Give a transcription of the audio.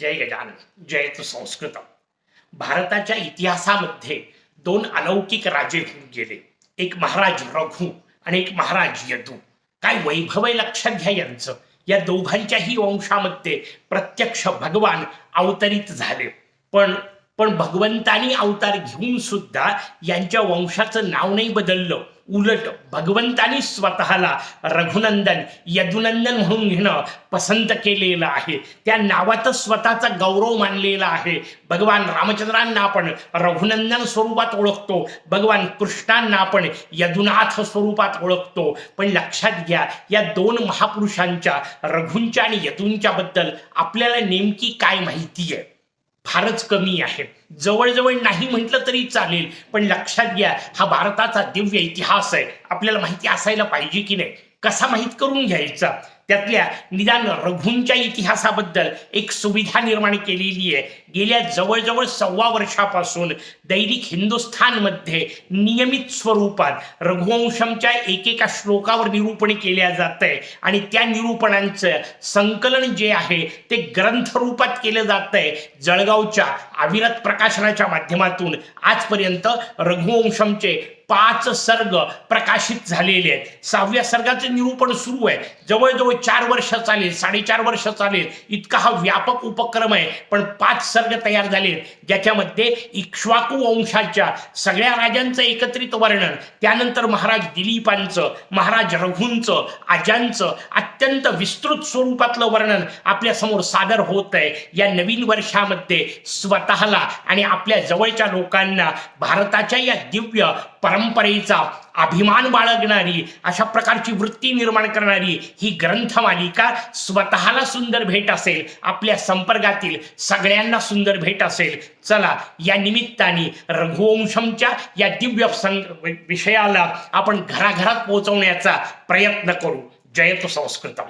जय गजानन जयतु संस्कृतम. भारताच्या इतिहासामध्ये दोन अलौकिक राजे होऊन गेले. एक महाराज रघु आणि एक महाराज यदू. काय वैभव आहे लक्षात घ्या यांचं. या दोघांच्याही वंशामध्ये प्रत्यक्ष भगवान अवतरित झाले. पण पण भगवंतानी अवतार घेऊन सुद्धा यांच्या वंशाचं नाव नाही बदललं. उलट भगवंतानी स्वतःला रघुनंदन यदुनंदन म्हणून घेणं पसंत केलेलं आहे. त्या नावातच स्वतःचा गौरव मानलेला आहे. भगवान रामचंद्रांना आपण रघुनंदन स्वरूपात ओळखतो. भगवान कृष्णांना आपण यदुनाथ स्वरूपात ओळखतो. पण लक्षात घ्या या दोन महापुरुषांच्या रघुंच्या आणि यदूंच्या बद्दल आपल्याला नेमकी काय माहिती आहे? फारच कमी आहे. जवळजवळ नाही म्हटलं तरी चालेल पण लक्षात घ्या हा भारताचा दिव्य इतिहास आहे. आपल्याला माहिती असायला पाहिजे की नाही? कसा माहीत करून घ्यायचा? त्यातल्या निदान रघूंच्या इतिहासाबद्दल एक सुविधा निर्माण केलेली आहे. गेल्या जवळजवळ सव्वा वर्षापासून दैनिक हिंदुस्थानमध्ये नियमित स्वरूपात रघुवंशमच्या एकेका श्लोकावर निरूपण केल्या जात आहे आणि त्या निरूपणांचं संकलन जे आहे ते ग्रंथरूपात केलं जात आहे जळगावच्या अविरत प्रकाशनाच्या माध्यमातून आजपर्यंत रघुवंशमचे पाच सर्ग प्रकाशित झालेले आहेत. सहाव्या सर्गाचं निरूपण सुरू आहे. जवळजवळ चार वर्ष चालेल साडेचार वर्ष चालेल. इतका हा व्यापक उपक्रम आहे. पण पाच सर्ग तयार झाले ज्याच्यामध्ये इक्ष्वाकू वंशाच्या सगळ्या राजांचं एकत्रित वर्णन त्यानंतर महाराज दिलीपांचं महाराज रघूंचं आजांचं अत्यंत विस्तृत स्वरूपातलं वर्णन आपल्यासमोर सादर होत आहे. या नवीन वर्षामध्ये स्वतःला आणि आपल्या जवळच्या लोकांना भारताच्या या दिव्य परंपरेचा अभिमान बाळगणारी अशा प्रकारची वृत्ती निर्माण करणारी ही ग्रंथमालिका स्वतःला सुंदर भेट असेल आपल्या संपर्कातील सगळ्यांना सुंदर भेट असेल. चला या निमित्ताने रघुवंशमच्या या दिव्य सं विषयाला आपण घराघरात पोहोचवण्याचा प्रयत्न करू. జయతు సంస్కృతం